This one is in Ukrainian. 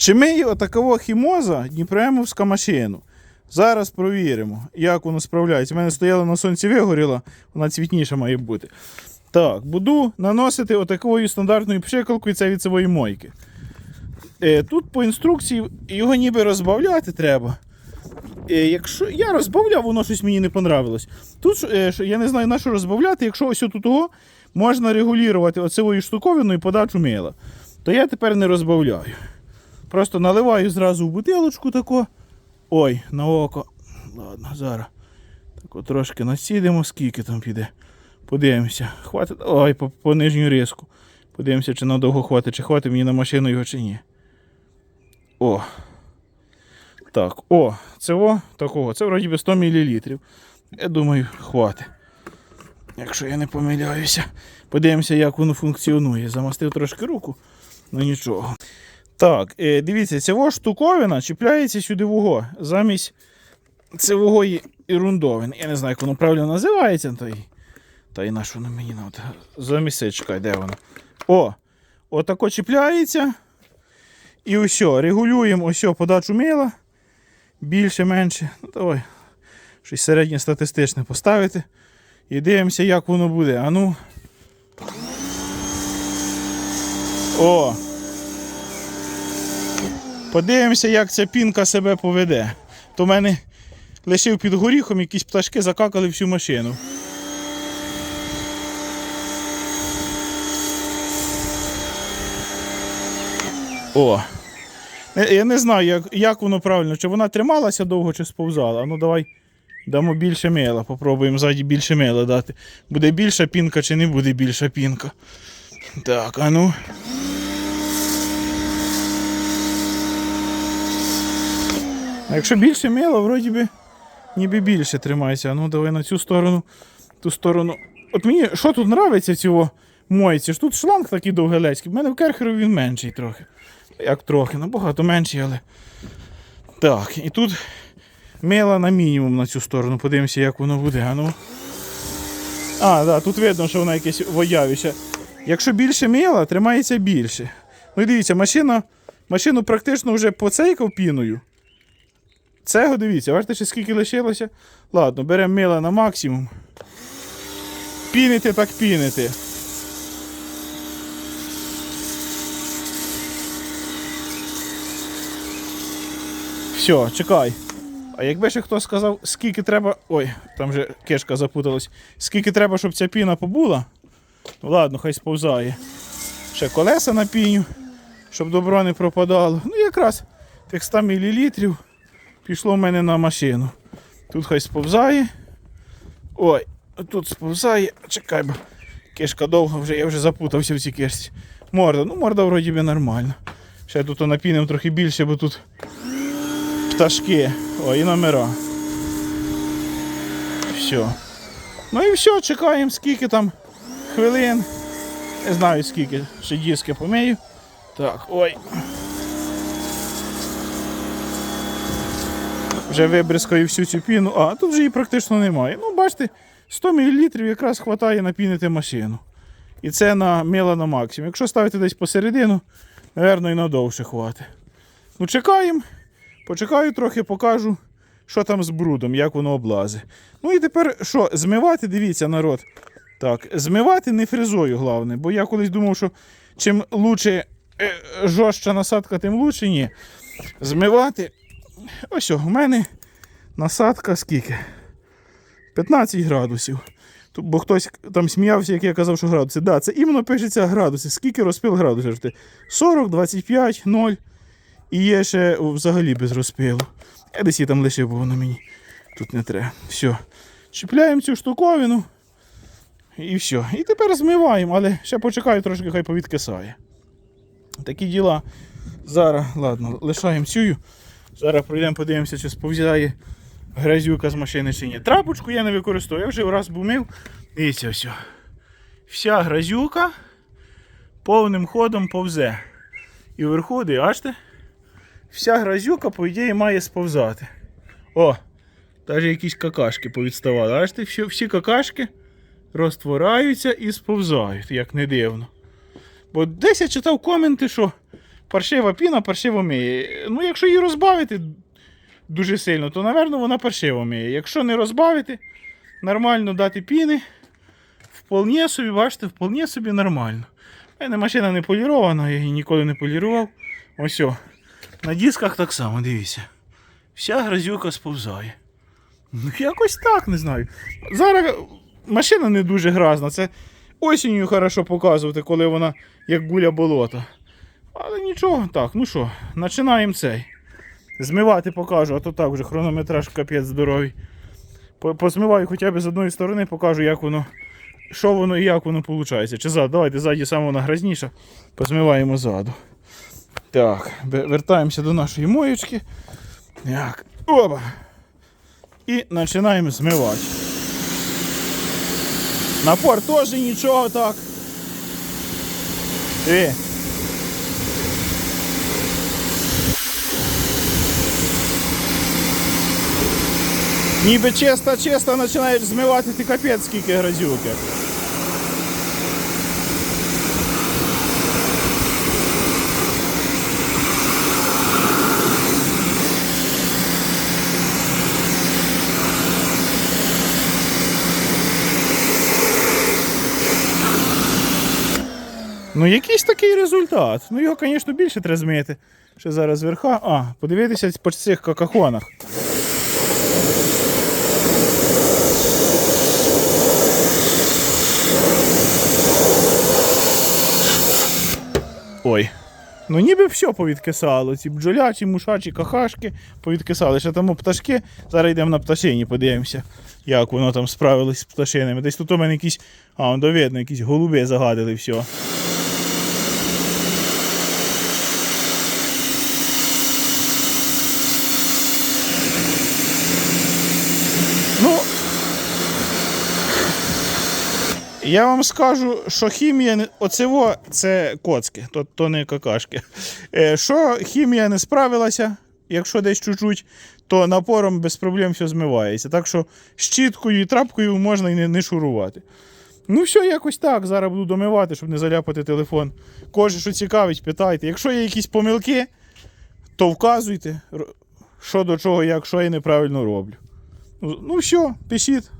Чи миє отакого хімоза Дніпроемовська машину? Зараз провіримо, як воно справляється. У мене стояла на сонці вигоріла, вона цвітніша має бути. Так, буду наносити отакою стандартною пшикалкою це від цієї мойки. Е, тут по інструкції його ніби розбавляти треба. Е, якщо я розбавляв, воно щось мені не понравилось. Тут е, я не знаю на що розбавляти, якщо ось тут того можна регулювати оцевою штуковиною подачу мила. То я тепер не розбавляю. Просто наливаю зразу в бутилочку тако. Ой, на око. Ладно, зараз. Так от трошки насідемо, скільки там піде. Подивимося. Хватить. Ой, по, по нижню риску. Подивимося, чи надовго хватить, чи хватить мені на машину його, чи ні. О. Так, о, це о, такого. Це вроді би 100 мл. Я думаю, хватить. Якщо я не помиляюся. Подивимося, як воно функціонує. Замастив трошки руку, ну нічого. Так, е, дивіться, ця штуковина чіпляється сюди вуго. Замість цевої ерундовини. Я не знаю, як воно правильно називається. Та й, та й на що воно мені надо. Замість чекай, де воно? О! Отако чіпляється. І ось, регулюємо ось подачу мила. Більше, менше. Ну, давай. Щось середнє статистичне поставити. І дивимося, як воно буде. А ну. О! Подивимося, як ця пінка себе поведе. То в мене лишив під горіхом, якісь пташки закакали всю машину. О! Е, Я не знаю, як, як воно правильно, чи вона трималася довго, чи сповзала. Ну давай дамо більше мила. Попробуємо ззаді більше мила дати. Буде більша пінка чи не буде більша пінка. Так, а ну. А якщо більше мила, вроді би ніби більше тримається. Ну давай на цю сторону, ту сторону. От мені що тут подобається в цього мойці? Тут шланг такий довгелецький. У мене в керхеру він менший трохи. Як трохи, набагато менший, але. Так, і тут мила на мінімум на цю сторону. Подивимося, як воно буде. А ну. А, да, тут видно, що вона якесь воявіше. Якщо більше мила, тримається більше. Ну дивіться, машина, машину практично вже поцейкав піною. Цего дивіться, бачите, ще скільки лишилося. Ладно, беремо мила на максимум. Пінити так пінити. Все, чекай. А якби ще хто сказав, скільки треба. Ой, там же кишка запуталась. Скільки треба, щоб ця піна побула. Ну ладно, хай сповзає. Ще колеса на піню, щоб добро не пропадало. Ну якраз тих 100 мл пішло в мене на машину. Тут хай сповзає. Ой, тут сповзає. Чекай, бо кишка довга вже, я вже запутався в цій кишці. Морда, ну морда вроді би нормальна. Ще тут напінем трохи більше, бо тут пташки. О, і номера. Все. Ну і все, чекаємо, скільки там хвилин. Не знаю скільки. Ще диски помию. Так, ой. Вже вибризкаю всю цю піну. А, тут вже її практично немає. Ну, бачите, 100 мл якраз вистачає напінити машину. І це на мила на максимум. Якщо ставити десь посередину, напевно, і надовше хватить. Ну, чекаємо. Почекаю трохи, покажу, що там з брудом, як воно облазить. Ну і тепер що, змивати, дивіться, народ. Так, змивати не фрезою, головне, бо я колись думав, що чим лучше е, жорстча насадка, тим лучше. Ні. Змивати. Ось, у мене насадка скільки? 15 градусів. Тут, бо хтось там сміявся, як я казав, що градуси. Да, це іменно пишеться градуси. Скільки розпил градусів? 40, 25, 0. І є ще взагалі без розпилу. Я десь її там лишив, бо воно мені тут не треба. Все. Чіпляємо цю штуковину. І все. І тепер змиваємо, але ще почекаю трошки, хай повідкисає. Такі діла. Зараз, ладно, лишаємо цю. Зараз пройдемо, подивимося, чи сповзяє грязюка з машини чи ні. Трапочку я не використовую. Я вже раз був мив. Дивіться, все. Вся грязюка повним ходом повзе. І вверху, бачите? Вся грязюка, по ідеї, має сповзати. О! Навіть якісь какашки повідставали. Бачите, всі, всі какашки розтвораються і сповзають, як не дивно. Бо десь я читав коменти, що паршива піна паршиво миє. Ну, якщо її розбавити дуже сильно, то, напевно, вона паршиво миє. Якщо не розбавити, нормально дати піни, вполне собі, бачите, вполне собі нормально. У мене машина не полірована, я її ніколи не полірував. Ось. о. На дисках так само, дивіться. Вся грязюка сповзає. Ну, якось так, не знаю. Зараз машина не дуже гразна. Це осінню хорошо показувати, коли вона як гуля болота. Але нічого, так, ну що, починаємо цей. Змивати покажу, а то так вже хронометраж капець здоровий. По- Позмиваю хоча б з одної сторони, покажу, як воно, що воно і як воно виходить. Чи зад, давайте ззаді саме вона грязніша, позмиваємо ззаду. Так, вертаємося до нашої моєчки. Так, оба. І починаємо змивати. Напор теж нічого так. Диви. Ніби чисто-чисто починаєш змивати ти капець скільки грязюки. Ну, якийсь такий результат. Ну, його, звісно, більше треба змити. Ще зараз зверха. А, подивитися по цих какахонах. Ой. Ну ніби все повідкисало. Ці бджолячі, мушачі, кахашки повідкисали. Ще там пташки. Зараз йдемо на пташині, подивимося, як воно там справилось з пташинами. Десь тут у мене якісь. А, он довідно, якісь голуби загадили все. Ну, я вам скажу, що хімія. Оцево це коцки, то, то не какашки. Е, Що хімія не справилася, якщо десь чуть-чуть, то напором без проблем все змивається. Так що щіткою і трапкою можна і не, не шурувати. Ну, все, якось так. Зараз буду домивати, щоб не заляпати телефон. Кожен, що цікавить, питайте. Якщо є якісь помилки, то вказуйте, що до чого, як, що я неправильно роблю. Ну, ну все, пишіть.